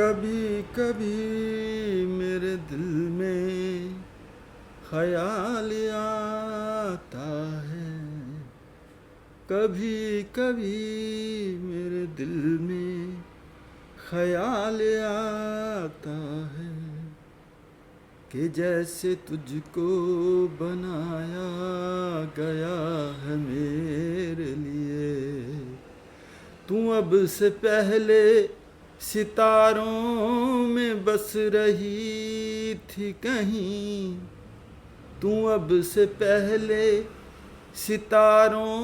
कभी कभी मेरे दिल में ख्याल आता है। कभी कभी मेरे दिल में ख्याल आता है कि जैसे तुझको बनाया गया है मेरे लिए। तू अब से पहले सितारों में बस रही थी कहीं तू अब से पहले सितारों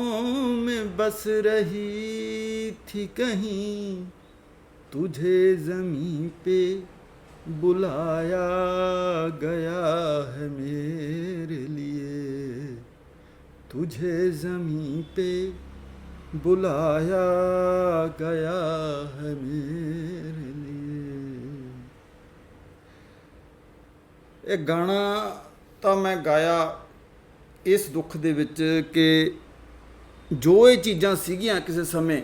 में बस रही थी कहीं तुझे जमीन पे बुलाया गया है मेरे लिए तुझे जमीन पे बुलाया गया है मेरे लिए ਇਹ ਗਾਣਾ ਤਾਂ ਮੈਂ ਗਾਇਆ ਇਸ ਦੁੱਖ ਦੇ ਵਿੱਚ ਕਿ ਜੋ ਇਹ ਚੀਜ਼ਾਂ ਸੀਗੀਆਂ ਕਿਸੇ ਸਮੇਂ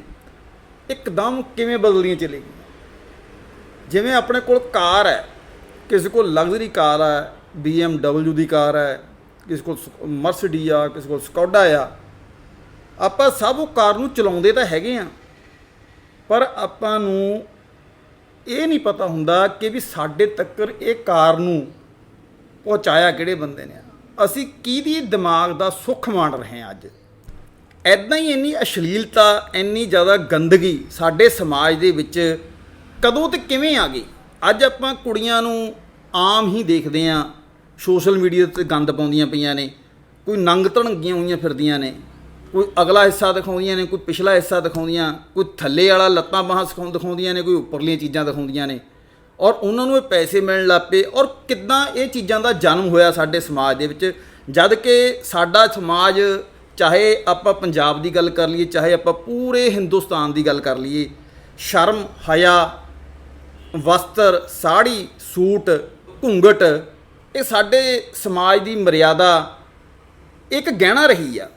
ਇੱਕਦਮ ਕਿਵੇਂ ਬਦਲੀਆਂ ਚਲੇ ਗਈਆਂ ਜਿਵੇਂ ਆਪਣੇ ਕੋਲ ਕਾਰ ਹੈ ਕਿਸੇ ਕੋਲ ਲਗਜ਼ਰੀ ਕਾਰ ਹੈ BMW ਦੀ ਕਾਰ ਹੈ ਕਿਸੇ ਕੋਲ ਮਰਸੀਡੀ ਆ ਕਿਸੇ ਕੋਲ ਸਕੋਡਾ ਆ ਆਪਾਂ ਸਭ ਉਹ ਕਾਰ ਨੂੰ ਚਲਾਉਂਦੇ ਤਾਂ ਹੈਗੇ ਆ। ਪਰ ਆਪਾਂ ਨੂੰ ਇਹ ਨਹੀਂ ਪਤਾ ਹੁੰਦਾ ਕਿ ਵੀ ਸਾਡੇ ਤੱਕ ਇਹ ਕਾਰ ਨੂੰ ਪਹੁੰਚਾਇਆ ਕਿਹੜੇ ਬੰਦੇ ਨੇ ਅਸੀਂ ਕਿਹਦੀ ਦਿਮਾਗ ਦਾ ਸੁੱਖ ਮਾਣ ਰਹੇ ਹਾਂ ਅੱਜ। ਐਦਾਂ ਹੀ ਇੰਨੀ ਅਸ਼ਲੀਲਤਾ, ਇੰਨੀ ਜ਼ਿਆਦਾ ਗੰਦਗੀ ਸਾਡੇ ਸਮਾਜ ਦੇ ਵਿੱਚ ਕਦੋਂ ਤੇ ਕਿਵੇਂ ਆ ਗਈ? ਅੱਜ ਆਪਾਂ ਕੁੜੀਆਂ ਨੂੰ ਆਮ ਹੀ ਦੇਖਦੇ ਆਂ ਸੋਸ਼ਲ ਮੀਡੀਆ ਤੇ ਗੰਦ ਪਾਉਂਦੀਆਂ ਪਈਆਂ ਨੇ, ਕੋਈ ਨੰਗ ਧੜੰਗੀਆਂ ਹੋਈਆਂ ਫਿਰਦੀਆਂ ਨੇ। ਕੋਈ ਅਗਲਾ ਹਿੱਸਾ ਦਿਖਾਉਂਦੀਆਂ ਨੇ, ਕੋਈ ਪਿਛਲਾ ਹਿੱਸਾ ਦਿਖਾਉਂਦੀਆਂ, ਕੋਈ ਥੱਲੇ ਵਾਲਾ ਲੱਤਾਂ ਬਾਹਾਂ ਸਿਖਾਉਂ, ਦਿਖਾਉਂਦੀਆਂ ਨੇ, ਕੋਈ ਉੱਪਰਲੀਆਂ ਚੀਜ਼ਾਂ ਦਿਖਾਉਂਦੀਆਂ ਨੇ। ਔਰ ਉਹਨਾਂ ਨੂੰ ਇਹ ਪੈਸੇ ਮਿਲਣ ਲੱਗ ਪਏ, ਔਰ ਕਿੱਦਾਂ ਇਹ ਚੀਜ਼ਾਂ ਦਾ ਜਨਮ ਹੋਇਆ ਸਾਡੇ ਸਮਾਜ ਦੇ ਵਿੱਚ। ਜਦ ਕਿ ਸਾਡਾ ਸਮਾਜ, ਚਾਹੇ ਆਪਾਂ ਪੰਜਾਬ ਦੀ ਗੱਲ ਕਰ ਲਈਏ, ਚਾਹੇ ਆਪਾਂ ਪੂਰੇ ਹਿੰਦੁਸਤਾਨ ਦੀ ਗੱਲ ਕਰ ਲਈਏ, ਸ਼ਰਮ ਹਯਾ ਵਸਤਰ, ਸਾੜੀ, ਸੂਟ, ਘੁੰਗਟ, ਇਹ ਸਾਡੇ ਸਮਾਜ ਦੀ ਮਰਿਆਦਾ ਇੱਕ ਗਹਿਣਾ ਰਹੀ ਆ।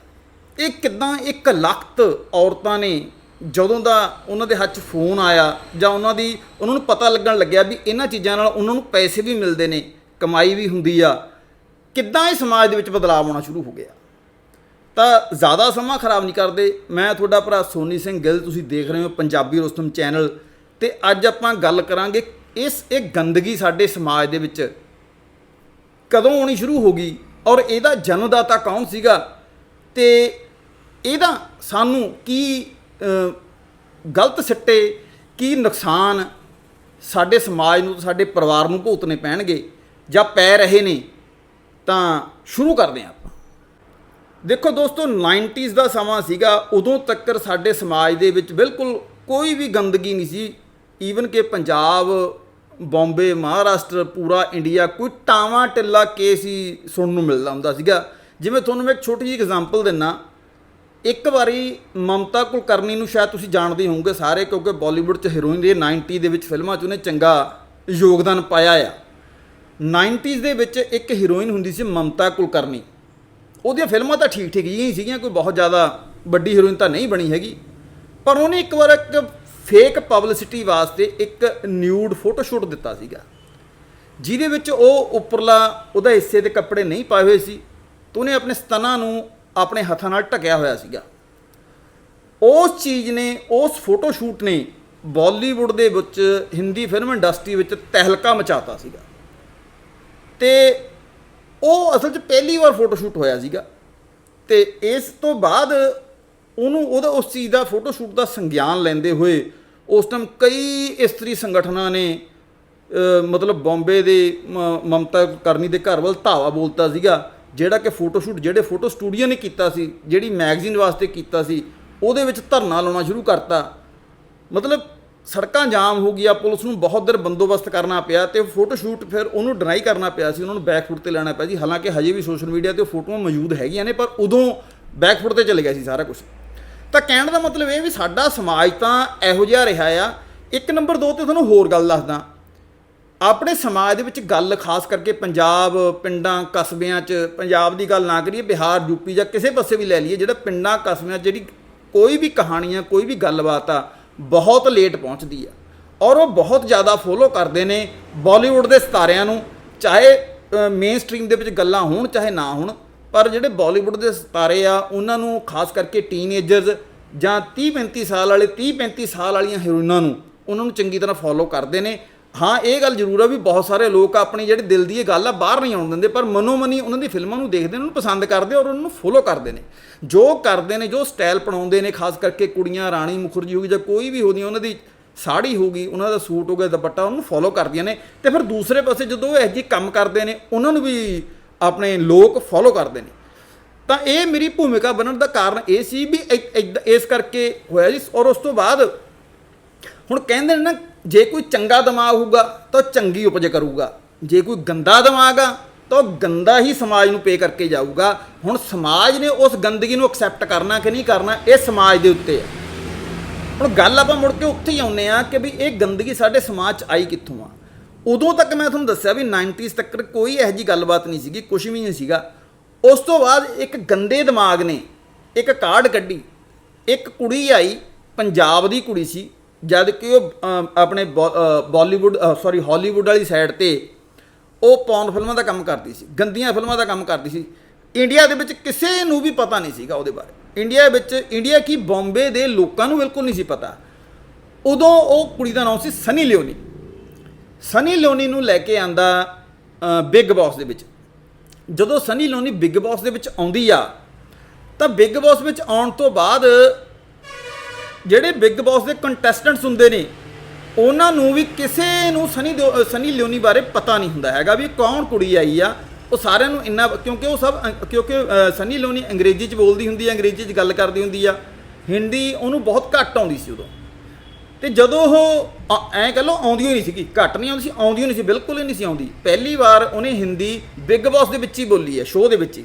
ਇਹ ਕਿਦਾਂ ਇੱਕ ਲਖਤ ਔਰਤਾਂ ਨੇ ਜਦੋਂ ਦਾ ਉਹਨਾਂ ਦੇ ਹੱਥ 'ਚ ਫੋਨ ਆਇਆ ਜਾਂ ਉਹਨਾਂ ਦੀ ਉਹਨਾਂ ਨੂੰ ਪਤਾ ਲੱਗਣ ਲੱਗਿਆ ਵੀ ਇਹਨਾਂ ਚੀਜ਼ਾਂ ਨਾਲ ਉਹਨਾਂ ਨੂੰ ਪੈਸੇ ਵੀ ਮਿਲਦੇ ਨੇ, ਕਮਾਈ ਵੀ ਹੁੰਦੀ ਆ, ਕਿੱਦਾਂ ਇਹ ਸਮਾਜ ਦੇ ਵਿੱਚ ਬਦਲਾਅ ਆਉਣਾ ਸ਼ੁਰੂ ਹੋ ਗਿਆ? ਤਾਂ ਜ਼ਿਆਦਾ ਸਮਾਂ ਖਰਾਬ ਨਹੀਂ ਕਰਦੇ। ਮੈਂ ਤੁਹਾਡਾ ਭਰਾ ਸੋਨੀ ਸਿੰਘ ਗਿੱਲ, ਤੁਸੀਂ ਦੇਖ ਰਹੇ ਹੋ ਪੰਜਾਬੀ ਰੁਸਤਮ ਚੈਨਲ। ਤੇ ਅੱਜ ਆਪਾਂ ਗੱਲ ਕਰਾਂਗੇ ਇਸ, ਇਹ ਗੰਦਗੀ ਸਾਡੇ ਸਮਾਜ ਦੇ ਵਿੱਚ ਕਦੋਂ ਆਉਣੀ ਸ਼ੁਰੂ ਹੋ ਗਈ ਔਰ ਇਹਦਾ ਜਨਮਦਾਤਾ ਕੌਣ ਸੀਗਾ? ਤੇ ਇਹਦਾ ਸਾਨੂੰ ਕੀ ਗਲਤ ਸਿੱਟੇ, ਕੀ ਨੁਕਸਾਨ ਸਾਡੇ ਸਮਾਜ ਨੂੰ, ਸਾਡੇ ਪਰਿਵਾਰ ਨੂੰ ਭੁਗਤਣੇ ਪੈਣਗੇ ਜਾਂ ਪੈ ਰਹੇ ਨੇ, ਤਾਂ ਸ਼ੁਰੂ ਕਰਦੇ ਹਾਂ ਆਪਾਂ। ਦੇਖੋ ਦੋਸਤੋ 90s ਦਾ ਸਮਾਂ ਸੀਗਾ, ਉਦੋਂ ਤੱਕ ਸਾਡੇ ਸਮਾਜ ਦੇ ਵਿੱਚ ਬਿਲਕੁਲ ਕੋਈ ਵੀ ਗੰਦਗੀ ਨਹੀਂ ਸੀ। ਈਵਨ ਕਿ ਪੰਜਾਬ, ਬੰਬੇ, ਮਹਾਰਾਸ਼ਟਰ, ਪੂਰਾ ਇੰਡੀਆ, ਕੋਈ ਟਾਵਾਂ ਟਿੱਲਾ ਕੇਸ ਹੀ ਸੁਣਨ ਨੂੰ ਮਿਲਦਾ ਹੁੰਦਾ ਸੀਗਾ। ਜਿਵੇਂ ਤੁਹਾਨੂੰ ਮੈਂ ਇੱਕ ਛੋਟੀ ਜਿਹੀ ਐਗਜ਼ਾਮਪਲ ਦਿੰਨਾ ਇੱਕ ਵਾਰੀ ਮਮਤਾ ਕੁਲਕਰਨੀ ਨੂੰ ਸ਼ਾਇਦ ਤੁਸੀਂ ਜਾਣਦੇ ਹੋਵੋਗੇ ਸਾਰੇ, ਕਿਉਂਕਿ ਬਾਲੀਵੁੱਡ 'ਚ ਹੀਰੋਇਨ ਦੇ 90 ਦੇ ਵਿੱਚ ਫਿਲਮਾਂ 'ਚ ਉਹਨੇ ਚੰਗਾ ਯੋਗਦਾਨ ਪਾਇਆ ਆ। 90s ਦੇ ਵਿੱਚ ਇੱਕ ਹੀਰੋਇਨ ਹੁੰਦੀ ਸੀ ਮਮਤਾ ਕੁਲਕਰਨੀ। ਉਹਦੀਆਂ ਫਿਲਮਾਂ ਤਾਂ ਠੀਕ ਠੀਕ ਹੀ ਸੀਗੀਆਂ, ਕੋਈ ਬਹੁਤ ਜ਼ਿਆਦਾ ਵੱਡੀ ਹੀਰੋਇਨ ਤਾਂ ਨਹੀਂ ਬਣੀ ਹੈਗੀ। ਪਰ ਉਹਨੇ ਇੱਕ ਵਾਰ ਇੱਕ ਫੇਕ ਪਬਲਿਸਿਟੀ ਵਾਸਤੇ ਇੱਕ ਨਿਊਡ ਫੋਟੋ ਸ਼ੂਟ ਦਿੱਤਾ ਸੀਗਾ। ਜਿਹਦੇ ਵਿੱਚ ਉਹ ਉੱਪਰਲਾ ਉਹਦਾ ਹਿੱਸੇ ਦੇ ਕੱਪੜੇ ਨਹੀਂ ਪਾਏ ਹੋਏ ਸੀ, ਤੇ ਉਹਨੇ ਆਪਣੇ ਸਤਨਾ ਨੂੰ ਆਪਣੇ ਹੱਥਾਂ ਨਾਲ ਢਕਿਆ ਹੋਇਆ ਸੀਗਾ। ਉਸ ਚੀਜ਼ ਨੇ, ਉਸ ਫੋਟੋ ਸ਼ੂਟ ਨੇ ਬਾਲੀਵੁੱਡ ਦੇ ਵਿੱਚ, ਹਿੰਦੀ ਫਿਲਮ ਇੰਡਸਟਰੀ ਵਿੱਚ ਤਹਿਲਕਾ ਮਚਾਤਾ ਸੀਗਾ। ਤੇ ਉਹ ਅਸਲ 'ਚ ਪਹਿਲੀ ਵਾਰ ਫੋਟੋ ਸ਼ੂਟ ਹੋਇਆ ਸੀਗਾ ਤੇ ਇਸ ਤੋਂ ਬਾਅਦ ਉਹਨੂੰ ਉਹਦਾ, ਉਸ ਚੀਜ਼ ਦਾ ਫੋਟੋ ਸ਼ੂਟ ਦਾ ਸੰਗਿਆਨ ਲੈਂਦੇ ਹੋਏ ਉਸ ਟਾਈਮ ਕਈ ਇਸਤਰੀ ਸੰਗਠਨਾਂ ਨੇ ਮਤਲਬ ਬੰਬੇ ਦੇ ਮ- ਮਮਤਾ ਕਰਨੀ ਦੇ ਘਰ ਵੱਲ ਧਾਵਾ ਬੋਲਤਾ ਸੀਗਾ। ਜਿਹੜਾ ਕਿ ਫੋਟੋ ਸ਼ੂਟ ਜਿਹੜੇ ਫੋਟੋ ਸਟੂਡੀਓ ਨੇ ਕੀਤਾ ਸੀ, ਜਿਹੜੀ ਮੈਗਜ਼ੀਨ ਵਾਸਤੇ ਕੀਤਾ ਸੀ, ਉਹਦੇ ਵਿੱਚ ਧਰਨਾ ਲਾਉਣਾ ਸ਼ੁਰੂ ਕਰਤਾ। ਮਤਲਬ ਸੜਕਾਂ ਜਾਮ ਹੋ ਗਈਆਂ, ਪੁਲਿਸ ਨੂੰ ਬਹੁਤ ਦੇਰ ਬੰਦੋਬਸਤ ਕਰਨਾ ਪਿਆ ਤੇ ਫੋਟੋ ਸ਼ੂਟ ਫਿਰ ਉਹਨੂੰ ਡਿਨਾਈ ਕਰਨਾ ਪਿਆ ਸੀ, ਉਹਨਾਂ ਨੂੰ ਬੈਕਫੁੱਟ ਤੇ ਲੈਣਾ ਪਿਆ ਸੀ। ਹਾਲਾਂਕਿ ਹਜੇ ਵੀ ਸੋਸ਼ਲ ਮੀਡੀਆ ਤੇ ਉਹ ਫੋਟੋਆਂ ਮੌਜੂਦ ਹੈਗੀਆਂ ਨੇ, ਪਰ ਉਦੋਂ ਬੈਕਫੁੱਟ ਤੇ ਚਲੇ ਗਿਆ ਸੀ ਸਾਰਾ ਕੁਝ ਤਾਂ ਕਹਿਣ ਦਾ ਮਤਲਬ ਇਹ ਵੀ ਸਾਡਾ ਸਮਾਜ ਤਾਂ ਇਹੋ ਜਿਹਾ ਰਿਹਾ ਆ। ਇੱਕ ਨੰਬਰ ਦੋ ਤੇ ਤੁਹਾਨੂੰ ਹੋਰ ਗੱਲ ਦੱਸਦਾ। ਆਪਣੇ ਸਮਾਜ ਦੇ ਵਿੱਚ ਗੱਲ ਖਾਸ ਕਰਕੇ ਪੰਜਾਬ ਪਿੰਡਾਂ, ਕਸਬਿਆਂ 'ਚ ਪੰਜਾਬ ਦੀ ਗੱਲ ਨਾ ਕਰੀਏ, ਬਿਹਾਰ ਯੂਪੀ ਜਾਂ ਕਿਸੇ ਪਾਸੇ ਵੀ ਲੈ ਲਈਏ, ਜਿਹੜਾ ਪਿੰਡਾਂ, ਕਸਬਿਆਂ 'ਚ ਜਿਹੜੀ ਕੋਈ ਵੀ ਕਹਾਣੀ ਆ ਕੋਈ ਵੀ ਗੱਲਬਾਤ ਆ, ਬਹੁਤ ਲੇਟ ਪਹੁੰਚਦੀ ਆ। ਔਰ ਉਹ ਬਹੁਤ ਜ਼ਿਆਦਾ ਫੋਲੋ ਕਰਦੇ ਨੇ ਬਾਲੀਵੁੱਡ ਦੇ ਸਿਤਾਰਿਆਂ ਨੂੰ, ਚਾਹੇ ਮੇਨ ਸਟ੍ਰੀਮ ਦੇ ਵਿੱਚ ਗੱਲਾਂ ਹੋਣ, ਚਾਹੇ ਨਾ ਹੋਣ, ਪਰ ਜਿਹੜੇ ਬਾਲੀਵੁੱਡ ਦੇ ਸਿਤਾਰੇ ਆ, ਉਹਨਾਂ ਨੂੰ ਖਾਸ ਕਰਕੇ ਟੀਨੇਜਰਸ ਜਾਂ 30 35 ਸਾਲ ਵਾਲੇ 30 35 ਸਾਲ ਵਾਲੀਆਂ ਹੀਰੋਇਨਾਂ ਨੂੰ, ਉਹਨਾਂ ਨੂੰ ਚੰਗੀ ਤਰ੍ਹਾਂ ਫੋਲੋ ਕਰਦੇ ਨੇ। ਹਾਂ, ਇਹ ਗੱਲ ਜ਼ਰੂਰ ਆ ਵੀ ਬਹੁਤ ਸਾਰੇ ਲੋਕ ਆਪਣੀ ਜਿਹੜੀ ਦਿਲ ਦੀ ਇਹ ਗੱਲ ਆ, ਬਾਹਰ ਨਹੀਂ ਆਉਣ ਦਿੰਦੇ, ਪਰ ਮਨੋਮਨੀ ਉਹਨਾਂ ਦੀ ਫਿਲਮਾਂ ਨੂੰ ਦੇਖਦੇ ਨੇ, ਉਹਨਾਂ ਨੂੰ ਪਸੰਦ ਕਰਦੇ ਔਰ ਉਹਨਾਂ ਨੂੰ ਫੋਲੋ ਕਰਦੇ ਨੇ। ਜੋ ਕਰਦੇ ਨੇ, ਜੋ ਸਟਾਈਲ ਅਪਣਾਉਂਦੇ ਨੇ, ਖਾਸ ਕਰਕੇ ਕੁੜੀਆਂ, ਰਾਣੀ ਮੁਖਰਜੀ ਹੋਗੀ ਜਾਂ ਕੋਈ ਵੀ ਹੋਦੀ ਉਹਨਾਂ ਦੀ ਸਾੜੀ ਹੋਗੀ ਉਹਨਾਂ ਦਾ ਸੂਟ ਹੋ ਗਿਆ ਦੁਪੱਟਾ, ਉਹਨੂੰ ਫੋਲੋ ਕਰਦੀਆਂ ਨੇ। ਤੇ ਫਿਰ ਦੂਸਰੇ ਪਾਸੇ ਜਦੋਂ ਉਹ ਇਹੋ ਜਿਹੇ ਕੰਮ ਕਰਦੇ ਨੇ, ਉਹਨਾਂ ਨੂੰ ਵੀ ਆਪਣੇ ਲੋਕ ਫੋਲੋ ਕਰਦੇ ਨੇ। ਤਾਂ ਇਹ ਮੇਰੀ ਭੂਮਿਕਾ ਬਣਨ ਦਾ ਕਾਰਨ ਇਹ ਸੀ ਵੀ ਇੱਦਾਂ- ਇਸ ਕਰਕੇ ਹੋਇਆ ਜੀ, ਔਰ ਉਸ ਤੋਂ ਬਾਅਦ ਹੁਣ ਕਹਿੰਦੇ ਨੇ ਨਾ ਜੇ ਕੋਈ ਚੰਗਾ ਦਿਮਾਗ ਹੋਊਗਾ, ਤਾਂ ਉਹ ਚੰਗੀ ਉਪਜ ਕਰੂਗਾ। ਜੇ ਕੋਈ ਗੰਦਾ ਦਿਮਾਗ ਆ, ਤਾਂ ਉਹ ਗੰਦਾ ਹੀ ਸਮਾਜ ਨੂੰ ਪੇ ਕਰਕੇ ਜਾਊਗਾ। ਹੁਣ ਸਮਾਜ ਨੇ ਉਸ ਗੰਦਗੀ ਨੂੰ ਐਕਸੈਪਟ ਕਰਨਾ ਕਿ ਨਹੀਂ ਕਰਨਾ, ਇਹ ਸਮਾਜ ਦੇ ਉੱਤੇ ਹੈ ਹੁਣ ਗੱਲ ਆਪਾਂ ਮੁੜ ਕੇ ਉੱਥੇ ਹੀ ਆਉਂਦੇ ਆ ਕਿ ਵੀ ਇਹ ਗੰਦਗੀ ਸਾਡੇ ਸਮਾਜ 'ਚ ਆਈ ਕਿੱਥੋਂ ਆ। ਉਦੋਂ ਤੱਕ ਮੈਂ ਤੁਹਾਨੂੰ ਦੱਸਿਆ ਵੀ 90s ਤੱਕ ਕੋਈ ਇਹੋ ਜਿਹੀ ਗੱਲਬਾਤ ਨਹੀਂ ਸੀਗੀ ਕੁਝ ਵੀ ਨਹੀਂ ਸੀਗਾ। ਉਸ ਤੋਂ ਬਾਅਦ ਇੱਕ ਗੰਦੇ ਦਿਮਾਗ ਨੇ ਇੱਕ ਕਾਰਡ ਕੱਢੀ, ਇੱਕ ਕੁੜੀ ਆਈ, ਪੰਜਾਬ ਦੀ ਕੁੜੀ ਸੀ। ਜਦ ਕਿ ਉਹ ਅਮ, ਆਪਣੇ ਬਾਲੀਵੁੱਡ ਸੌਰੀ ਹਾਲੀਵੁੱਡ ਵਾਲੀ ਸਾਈਡ ਤੇ ਉਹ ਪੌਨ ਫਿਲਮਾਂ ਦਾ ਕੰਮ ਕਰਦੀ ਸੀ ਗੰਦੀਆਂ ਫਿਲਮਾਂ ਦਾ ਕੰਮ ਕਰਦੀ ਸੀ। ਇੰਡੀਆ ਦੇ ਵਿੱਚ ਕਿਸੇ ਨੂੰ ਵੀ ਪਤਾ ਨਹੀਂ ਸੀਗਾ ਉਹਦੇ ਬਾਰੇ। ਇੰਡੀਆ ਵਿੱਚ ਇੰਡੀਆ ਕੀ ਬੰਬੇ ਦੇ ਲੋਕਾਂ ਨੂੰ ਬਿਲਕੁਲ ਨਹੀਂ ਸੀ ਪਤਾ। ਉਦੋਂ ਉਹ ਕੁੜੀ ਦਾ ਨਾਮ ਸੀ ਸਨੀ ਲਿਓਨੀ ਸਨੀ ਲਿਓਨੀ ਨੂੰ ਲੈ ਕੇ ਆਂਦਾ ਬਿਗ ਬਾਸ ਦੇ ਵਿੱਚ। ਜਦੋਂ ਸਨੀ ਲਿਓਨੀ ਬਿਗ ਬਾਸ ਦੇ ਵਿੱਚ ਆਉਂਦੀ ਆ ਤਾਂ ਬਿਗ ਬਾਸ ਵਿੱਚ ਆਉਣ ਤੋਂ ਬਾਅਦ ਜਿਹੜੇ ਬਿੱਗ ਬਾਸ ਦੇ ਕੰਟੈਸਟੈਂਟਸ ਹੁੰਦੇ ਨੇ ਉਹਨਾਂ ਨੂੰ ਵੀ ਕਿਸੇ ਨੂੰ ਸਨੀ ਦਿਓ- ਸਨੀ ਲਿਓਨੀ ਬਾਰੇ ਪਤਾ ਨਹੀਂ ਹੁੰਦਾ ਹੈਗਾ ਵੀ ਕੌਣ ਕੁੜੀ ਆਈ ਆ। ਉਹ ਸਾਰਿਆਂ ਨੂੰ ਇੰਨਾ ਕਿਉਂਕਿ ਉਹ ਸਭ ਅ, ਕਿਉਂਕਿ ਅ, ਸਨੀ ਲਿਓਨੀ ਅੰਗਰੇਜ਼ੀ 'ਚ ਬੋਲਦੀ ਹੁੰਦੀ ਆ ਅੰਗਰੇਜ਼ੀ 'ਚ ਗੱਲ ਕਰਦੀ ਹੁੰਦੀ ਆ। ਹਿੰਦੀ ਉਹਨੂੰ ਬਹੁਤ ਘੱਟ ਆਉਂਦੀ ਸੀ ਉਦੋਂ। ਤੇ ਜਦੋਂ ਉਹ ਐਂ ਕਹ ਲਓ ਆਉਂਦੀ ਹੋਈ ਨਹੀਂ ਸੀਗੀ ਘੱਟ ਨਹੀਂ ਆਉਂਦੀ ਸੀ ਆਉਂਦੀ ਨਹੀਂ ਸੀ ਬਿਲਕੁਲ ਹੀ ਨਹੀਂ ਸੀ ਆਉਂਦੀ। ਪਹਿਲੀ ਵਾਰ ਉਹਨੇ ਹਿੰਦੀ ਬਿੱਗ ਬਾਸ ਦੇ ਵਿੱਚ ਹੀ ਬੋਲੀ ਹੈ ਸ਼ੋਅ ਦੇ ਵਿੱਚ ਹੀ।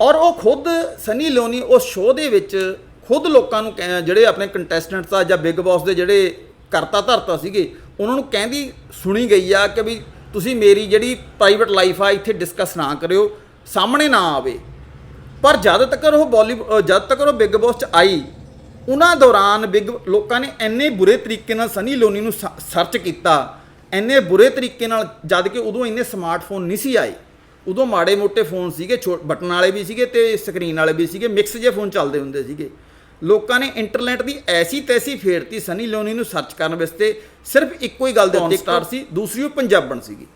ਔਰ ਉਹ ਖੁਦ ਸਨੀ ਲਿਓਨੀ ਉਸ ਸ਼ੋਅ ਦੇ ਵਿੱਚ ਖੁਦ ਲੋਕਾਂ ਨੂੰ ਕਹਿ- ਜਿਹੜੇ ਆਪਣੇ ਕੰਟੈਸਟੈਂਟਸ ਆ ਜਾਂ ਬਿਗ ਬਾਸ ਦੇ ਜਿਹੜੇ ਕਰਤਾ ਧਰਤਾ ਸੀਗੇ, ਉਹਨਾਂ ਨੂੰ ਕਹਿੰਦੀ ਸੁਣੀ ਗਈ ਆ ਕਿ ਵੀ ਤੁਸੀਂ ਮੇਰੀ ਜਿਹੜੀ ਪ੍ਰਾਈਵੇਟ ਲਾਈਫ ਆ, ਇੱਥੇ ਡਿਸਕਸ ਨਾ ਕਰਿਓ, ਸਾਹਮਣੇ ਨਾ ਆਵੇ। ਪਰ ਜਦ ਤੱਕ ਉਹ ਬਾਲੀਵੁੱਡ ਜਦ ਤੱਕ ਉਹ ਬਿਗ ਬਾਸ ਚ ਆਈ, ਉਹਨਾਂ ਦੌਰਾਨ ਬਿਗ ਲੋਕਾਂ ਨੇ ਇੰਨੇ ਬੁਰੇ ਤਰੀਕੇ ਨਾਲ ਸਨੀ ਲੋਨੀ ਨੂੰ ਸ- ਸਰਚ ਕੀਤਾ, ਇੰਨੇ ਬੁਰੇ ਤਰੀਕੇ ਨਾਲ ਜਦ ਕਿ ਉਦੋਂ ਇੰਨੇ ਸਮਾਰਟਫੋਨ ਨਹੀਂ ਸੀ ਆਏ। ਉਦੋਂ ਮਾੜੇ ਮੋਟੇ ਫੋਨ ਸੀਗੇ, ਛੋ- ਬਟਨ ਵਾਲੇ ਵੀ ਸੀਗੇ ਤੇ ਸਕਰੀਨ ਵਾਲੇ ਵੀ ਸੀਗੇ ਮਿਕਸ ਜਿਹੇ ਫੋਨ ਚੱਲਦੇ ਹੁੰਦੇ ਸੀਗੇ। ਲੋਕਾਂ ਨੇ ਇੰਟਰਨੈਟ ਦੀ ਐਸੀ ਤੈਸੀ ਫੇਰਤੀ ਸਨੀ ਲੋਨੀ ਨੂੰ ਸਰਚ ਕਰਨ ਵਾਸਤੇ ਸਿਰਫ ਇੱਕੋ ਹੀ ਗੱਲ ਦੇ ਉੱਤੇ ਸਟਾਰ ਸੀ ਦੂਸਰੀ ਉਹ ਪੰਜਾਬਣ ਸੀਗੀ।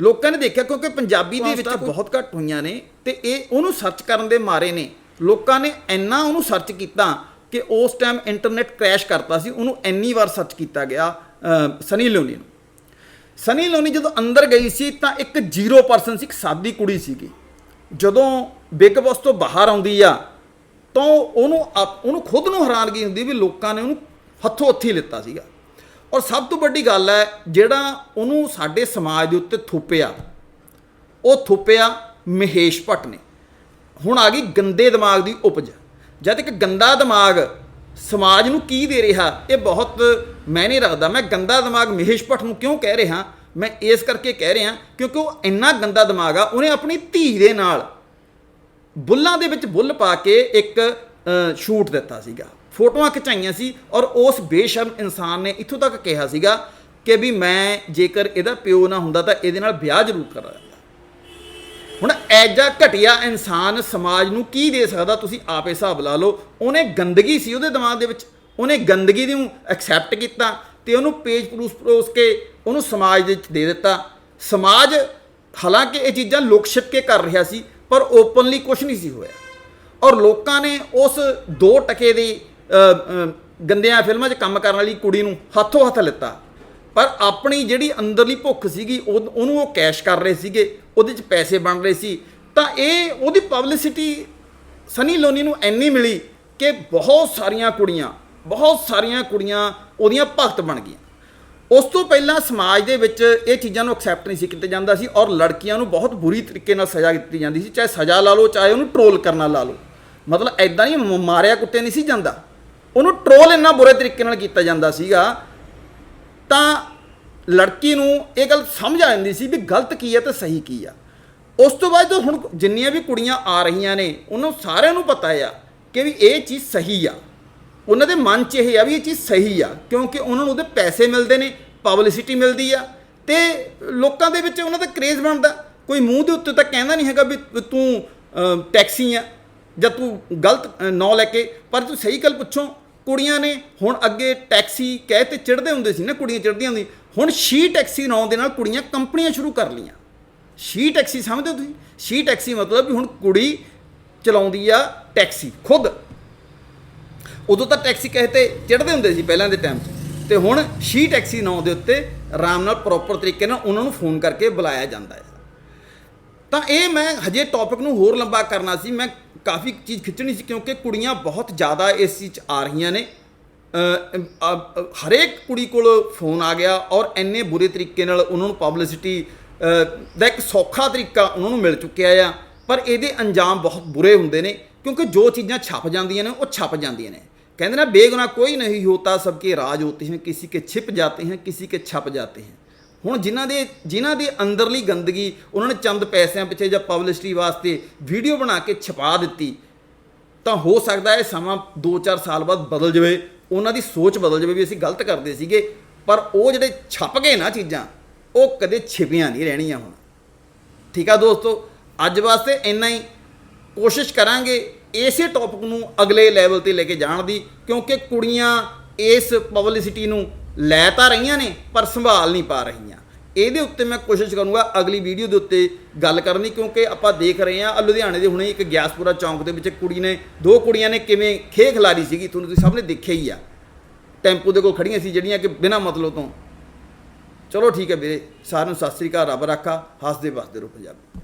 ਲੋਕਾਂ ਨੇ ਦੇਖਿਆ ਕਿਉਂਕਿ ਪੰਜਾਬੀ ਦੇ ਵਿੱਚ ਬਹੁਤ ਘੱਟ ਹੋਈਆਂ ਨੇ ਤੇ ਇਹ ਉਹਨੂੰ ਸਰਚ ਕਰਨ ਦੇ ਮਾਰੇ ਨੇ। ਲੋਕਾਂ ਨੇ ਇੰਨਾ ਉਹਨੂੰ ਸਰਚ ਕੀਤਾ ਕਿ ਉਸ ਟਾਈਮ ਇੰਟਰਨੈਟ ਕ੍ਰੈਸ਼ ਕਰਤਾ ਸੀ ਉਹਨੂੰ ਇੰਨੀ ਵਾਰ ਸਰਚ ਕੀਤਾ ਗਿਆ ਸਨੀ ਲਿਓਨੀ ਨੂੰ। ਸਨੀ ਲਿਓਨੀ ਜਦੋਂ ਅੰਦਰ ਗਈ ਸੀ ਤਾਂ ਇੱਕ 0% ਸੀ ਇੱਕ ਸਾਦੀ ਕੁੜੀ ਸੀਗੀ। ਜਦੋਂ ਬਿਗ ਬਾਸ ਤੋਂ ਬਾਹਰ ਆਉਂਦੀ ਆ ਤਾਂ ਉਹਨੂੰ ਆਪ- ਉਹਨੂੰ ਖੁਦ ਨੂੰ ਹੈਰਾਨਗੀ ਹੁੰਦੀ ਵੀ ਲੋਕਾਂ ਨੇ ਉਹਨੂੰ ਹੱਥੋਂ ਹੱਥੀ ਲਿੱਤਾ ਸੀਗਾ। ਔਰ ਸਭ ਤੋਂ ਵੱਡੀ ਗੱਲ ਹੈ, ਜਿਹੜਾ ਉਹਨੂੰ ਸਾਡੇ ਸਮਾਜ ਦੇ ਉੱਤੇ ਥੁੱਪਿਆ, ਉਹ ਥੁੱਪਿਆ ਮਹੇਸ਼ ਭੱਟ ਨੇ। ਹੁਣ ਆ ਗਈ ਗੰਦੇ ਦਿਮਾਗ ਦੀ ਉਪਜ। ਜਦ ਇੱਕ ਗੰਦਾ ਦਿਮਾਗ ਸਮਾਜ ਨੂੰ ਕੀ ਦੇ ਰਿਹਾ, ਇਹ ਬਹੁਤ ਮੈਨੇ ਰੱਖਦਾ। ਮੈਂ ਗੰਦਾ ਦਿਮਾਗ ਮਹੇਸ਼ ਭੱਟ ਨੂੰ ਕਿਉਂ ਕਹਿ ਰਿਹਾ? ਮੈਂ ਇਸ ਕਰਕੇ ਕਹਿ ਰਿਹਾ ਕਿਉਂਕਿ ਉਹ ਇੰਨਾ ਗੰਦਾ ਦਿਮਾਗ ਆ, ਉਹਨੇ ਆਪਣੀ ਧੀ ਦੇ ਨਾਲ ਬੁੱਲਾਂ ਦੇ ਵਿੱਚ ਬੁੱਲ ਪਾ ਕੇ ਇੱਕ ਅ, ਸ਼ੂਟ ਦਿੱਤਾ ਸੀਗਾ। ਫੋਟੋਆਂ ਖਿਚਾਈਆਂ ਸੀ ਔਰ ਉਸ ਬੇਸ਼ਰਮ ਇਨਸਾਨ ਨੇ ਇੱਥੋਂ ਤੱਕ ਕਿਹਾ ਸੀਗਾ ਕਿ ਵੀ ਮੈਂ ਜੇਕਰ ਇਹਦਾ ਪਿਓ ਨਾ ਹੁੰਦਾ ਤਾਂ ਇਹਦੇ ਨਾਲ ਵਿਆਹ ਜ਼ਰੂਰ ਕਰਾ ਲੈਂਦਾ ਹੁਣ ਐਜਾ ਘਟਿਆ ਇਨਸਾਨ ਸਮਾਜ ਨੂੰ ਕੀ ਦੇ ਸਕਦਾ? ਤੁਸੀਂ ਆਪੇ ਹਿਸਾਬ ਲਾ ਲਓ। ਉਹਨੇ ਗੰਦਗੀ ਸੀ ਉਹਦੇ ਦਿਮਾਗ ਦੇ ਵਿੱਚ। ਉਹਨੇ ਗੰਦਗੀ ਨੂੰ ਐਕਸੈਪਟ ਕੀਤਾ ਤੇ ਉਹਨੂੰ ਪੇਜ ਪਰੂਸ ਪਰੋਸ ਕੇ ਉਹਨੂੰ ਸਮਾਜ ਦੇ ਵਿੱਚ ਦੇ ਦਿੱਤਾ। ਸਮਾਜ ਹਾਲਾਂਕਿ ਇਹ ਚੀਜ਼ਾਂ ਲੁਕ ਛਿਪ ਕੇ ਕਰ ਰਿਹਾ ਸੀ ਪਰ ਓਪਨਲੀ ਕੁਝ ਨਹੀਂ ਸੀ ਹੋਇਆ। ਔਰ ਲੋਕਾਂ ਨੇ ਉਸ ਦੋ ਟਕੇ ਦੀ ਗੰਦਿਆਂ ਫਿਲਮਾਂ 'ਚ ਕੰਮ ਕਰਨ ਵਾਲੀ ਕੁੜੀ ਨੂੰ ਹੱਥੋਂ ਹੱਥ ਲਿੱਤਾ। ਪਰ ਆਪਣੀ ਜਿਹੜੀ ਅੰਦਰਲੀ ਭੁੱਖ ਸੀਗੀ, ਉਹ- ਉਹਨੂੰ ਉਹ ਕੈਸ਼ ਕਰ ਰਹੇ ਸੀਗੇ, ਉਹਦੇ 'ਚ ਪੈਸੇ ਬਣ ਰਹੇ ਸੀ। ਤਾਂ ਇਹ, ਉਹਦੀ ਪਬਲਿਸਿਟੀ ਸਨੀ ਲੋਨੀ ਨੂੰ ਇੰਨੀ ਮਿਲੀ ਕਿ ਬਹੁਤ ਸਾਰੀਆਂ ਕੁੜੀਆਂ, ਬਹੁਤ ਸਾਰੀਆਂ ਕੁੜੀਆਂ ਉਹਦੀਆਂ ਭਗਤ ਬਣ ਗਈਆਂ। ਉਸ ਤੋਂ ਪਹਿਲਾਂ ਸਮਾਜ ਦੇ ਵਿੱਚ ਇਹ ਚੀਜ਼ਾਂ ਨੂੰ ਐਕਸੈਪਟ ਨਹੀਂ ਸੀ ਕੀਤਾ ਜਾਂਦਾ ਸੀ ਔਰ ਲੜਕੀਆਂ ਨੂੰ ਬਹੁਤ ਬੁਰੀ ਤਰੀਕੇ ਨਾਲ ਸਜ਼ਾ ਦਿੱਤੀ ਜਾਂਦੀ ਸੀ, ਚਾਹੇ ਸਜ਼ਾ ਲਾ ਲਓ, ਚਾਹੇ ਉਹਨੂੰ ਟ੍ਰੋਲ ਕਰਨਾ ਲਾ ਲਓ। ਮਤਲਬ ਐਦਾਂ ਹੀ ਮਾਰਿਆ ਕੁੱਟਿਆ ਨਹੀਂ ਸੀ ਜਾਂਦਾ। ਉਹਨੂੰ ਟ੍ਰੋਲ ਇੰਨਾ ਬੁਰੇ ਤਰੀਕੇ ਨਾਲ ਕੀਤਾ ਜਾਂਦਾ ਸੀਗਾ, ਤਾਂ ਲੜਕੀ ਨੂੰ ਇਹ ਗੱਲ ਸਮਝ ਆ ਜਾਂਦੀ ਸੀ ਵੀ ਗਲਤ ਕੀ ਹੈ ਤੇ ਸਹੀ ਕੀ ਆ। ਉਸ ਤੋਂ ਬਾਅਦ ਜਦੋਂ ਹੁਣ ਜਿੰਨੀਆਂ ਵੀ ਕੁੜੀਆਂ ਆ ਰਹੀਆਂ ਨੇ, ਉਹਨਾਂ ਸਾਰਿਆਂ ਨੂੰ ਪਤਾ ਆ ਕਿ ਵੀ ਇਹ ਚੀਜ਼ ਸਹੀ ਆ। ਉਹਨਾਂ ਦੇ ਮਨ 'ਚ ਇਹ ਆ ਵੀ ਇਹ ਚੀਜ਼ ਸਹੀ ਆ ਕਿਉਂਕਿ ਉਹਨਾਂ ਨੂੰ ਉਹਦੇ ਪੈਸੇ ਮਿਲਦੇ ਨੇ ਪਬਲਿਸਿਟੀ ਮਿਲਦੀ ਆ ਤੇ ਲੋਕਾਂ ਦੇ ਵਿੱਚ ਉਹਨਾਂ ਦਾ ਕਰੇਜ਼ ਬਣਦਾ। ਕੋਈ ਮੂੰਹ ਦੇ ਉੱਤੇ ਤਾਂ ਕਹਿੰਦਾ ਨਹੀਂ ਹੈਗਾ ਵੀ ਤੂੰ ਟੈਕਸੀ ਆ ਜਾਂ ਤੂੰ ਗਲਤ ਅਹ, ਨਾਂ ਲੈ ਕੇ ਪਰ ਤੂੰ ਸਹੀ ਗੱਲ ਪੁੱਛੋ ਕੁੜੀਆਂ ਨੇ ਹੁਣ ਅੱਗੇ ਟੈਕਸੀ ਕਹਿ ਤੇ ਚੜਦੇ ਹੁੰਦੇ ਸੀ ਨਾ ਕੁੜੀਆਂ ਚਿੜਦੀਆਂ ਹੁੰਦੀ ਹੁਣ ਸ਼ੀ ਟੈਕਸੀ ਨਾਂ ਦੇ ਨਾਲ ਕੁੜੀਆਂ ਕੰਪਨੀਆਂ ਸ਼ੁਰੂ ਕਰ ਲਈਆਂ। ਸ਼ੀ ਟੈਕਸੀ ਸਮਝਦੇ ਹੋ ਤੁਸੀਂ? ਸ਼ੀ ਟੈਕਸੀ ਮਤਲਬ ਵੀ ਹੁਣ ਕੁੜੀ ਚਲਾਉਂਦੀ ਆ ਟੈਕਸੀ ਖੁਦ। ਉਦੋਂ ਤਾਂ ਟੈਕਸੀ ਕਹੇ ਤੇ ਚੜਦੇ ਹੁੰਦੇ ਸੀ ਪਹਿਲਾਂ ਦੇ ਟਾਈਮ 'ਚ। ਤੇ ਹੁਣ ਸ਼ੀ ਟੈਕਸੀ ਨਾਂ ਦੇ ਉੱਤੇ ਆਰਾਮ ਨਾਲ ਪ੍ਰੋਪਰ ਤਰੀਕੇ ਨਾਲ ਉਹਨਾਂ ਨੂੰ ਫੋਨ ਕਰਕੇ ਬੁਲਾਇਆ ਜਾਂਦਾ ਹੈ। ਤਾਂ ਇਹ ਮੈਂ ਹਜੇ ਟੌਪਿਕ ਨੂੰ ਹੋਰ ਲੰਬਾ ਕਰਨਾ ਸੀ। ਮੈਂ ਕਾਫੀ ਚੀਜ਼ ਖਿੱਚਣੀ ਸੀ ਕਿਉਂਕਿ ਕੁੜੀਆਂ ਬਹੁਤ ਜ਼ਿਆਦਾ ਇਸ ਚੀਜ਼ 'ਚ ਆ ਰਹੀਆਂ ਨੇ। ਹਰੇਕ ਕੁੜੀ ਕੋਲ ਫੋਨ ਆ ਗਿਆ ਔਰ ਇੰਨੇ ਬੁਰੇ ਤਰੀਕੇ ਨਾਲ ਉਹਨਾਂ ਨੂੰ ਪਬਲਿਸਿਟੀ ਦਾ ਇੱਕ ਸੌਖਾ ਤਰੀਕਾ ਉਹਨਾਂ ਨੂੰ ਮਿਲ ਚੁੱਕਿਆ ਆ। ਪਰ ਇਹਦੇ ਅੰਜਾਮ ਬਹੁਤ ਬੁਰੇ ਹੁੰਦੇ ਨੇ ਕਿਉਂਕਿ ਜੋ ਚੀਜ਼ਾਂ ਛਪ ਜਾਂਦੀਆਂ ਨੇ ਉਹ ਛਪ ਜਾਂਦੀਆਂ ਨੇ। ਕਹਿੰਦੇ ਨਾ, ਬੇਗੁਨਾਹ ਕੋਈ ਨਹੀਂ ਹੋਤਾ, ਸਬਕੇ ਰਾਜ ਹੋਤੇ ਹਨ, ਕਿਸੇ ਕੇ ਛਿਪ ਜਾਤੇ ਹਨ, ਕਿਸੇ ਕੇ ਛਪ ਜਾਤੇ ਹਨ। ਹੁਣ ਜਿਨ੍ਹਾਂ ਦੇ ਜਿਨ੍ਹਾਂ ਦੇ ਅੰਦਰਲੀ ਗੰਦਗੀ, ਉਹਨਾਂ ਨੇ ਚੰਦ ਪੈਸਿਆਂ ਪਿੱਛੇ ਜਾਂ ਪਬਲਿਸਿਟੀ ਵਾਸਤੇ ਵੀਡੀਓ ਬਣਾ ਕੇ ਛਪਾ ਦਿੱਤੀ, ਤਾਂ ਹੋ ਸਕਦਾ ਹੈ ਸਮਾਂ 2-4 ਸਾਲ ਬਾਅਦ ਬਦਲ ਜਾਵੇ, ਉਹਨਾਂ ਦੀ ਸੋਚ ਬਦਲ ਜਾਵੇ ਵੀ ਅਸੀਂ ਗਲਤ ਕਰਦੇ ਸੀਗੇ, ਪਰ ਉਹ ਜਿਹੜੇ ਛਪ ਗਏ ਨਾ ਚੀਜ਼ਾਂ, ਉਹ ਕਦੇ ਛਿਪੀਆਂ ਨਹੀਂ ਰਹਿਣੀਆਂ ਹੁਣ। ਠੀਕ ਆ ਦੋਸਤੋ, ਅੱਜ ਵਾਸਤੇ ਇੰਨਾ ਹੀ। ਕੋਸ਼ਿਸ਼ ਕਰਾਂਗੇ ਇਸੇ ਟੌਪਿਕ ਨੂੰ ਅਗਲੇ ਲੈਵਲ ਤੇ ਲੈ ਕੇ ਜਾਣ ਦੀ, ਕਿਉਂਕਿ ਕੁੜੀਆਂ ਇਸ ਪਬਲਿਸਿਟੀ ਨੂੰ ਲੈ ਤਾਂ ਰਹੀਆਂ ਨੇ, ਪਰ ਸੰਭਾਲ ਨਹੀਂ ਪਾ ਰਹੀਆਂ। ਇਹਦੇ ਉੱਤੇ ਮੈਂ ਕੋਸ਼ਿਸ਼ ਕਰੂੰਗਾ ਅਗਲੀ ਵੀਡੀਓ ਦੇ ਉੱਤੇ ਗੱਲ ਕਰਨ ਦੀ, ਕਿਉਂਕਿ ਆਪਾਂ ਦੇਖ ਰਹੇ ਹਾਂ ਲੁਧਿਆਣੇ ਦੇ ਹੁਣੇ ਇੱਕ ਗਿਆਸਪੁਰਾ ਚੌਂਕ ਦੇ ਵਿੱਚ ਇੱਕ ਕੁੜੀ ਨੇ, ਦੋ ਕੁੜੀਆਂ ਨੇ ਕਿਵੇਂ ਖੇ ਖਿਲਾਰੀ ਸੀਗੀ, ਤੁਹਾਨੂੰ ਤੁਸੀਂ ਸਭ ਨੇ ਦੇਖਿਆ ਹੀ ਆ। ਟੈਂਪੂ ਦੇ ਕੋਲ ਖੜੀਆਂ ਸੀ, ਜਿਹੜੀਆਂ ਕਿ ਬਿਨਾਂ ਮਤਲਬ ਤੋਂ। ਚਲੋ ਠੀਕ ਹੈ ਵੀਰੇ, ਸਾਰਿਆਂ ਨੂੰ ਸਤਿ ਸ੍ਰੀ ਅਕਾਲ, ਰੱਬ ਰੱਖਾ, ਹੱਸਦੇ ਵਸਦੇ ਰਹੋ ਪੰਜਾਬੀ।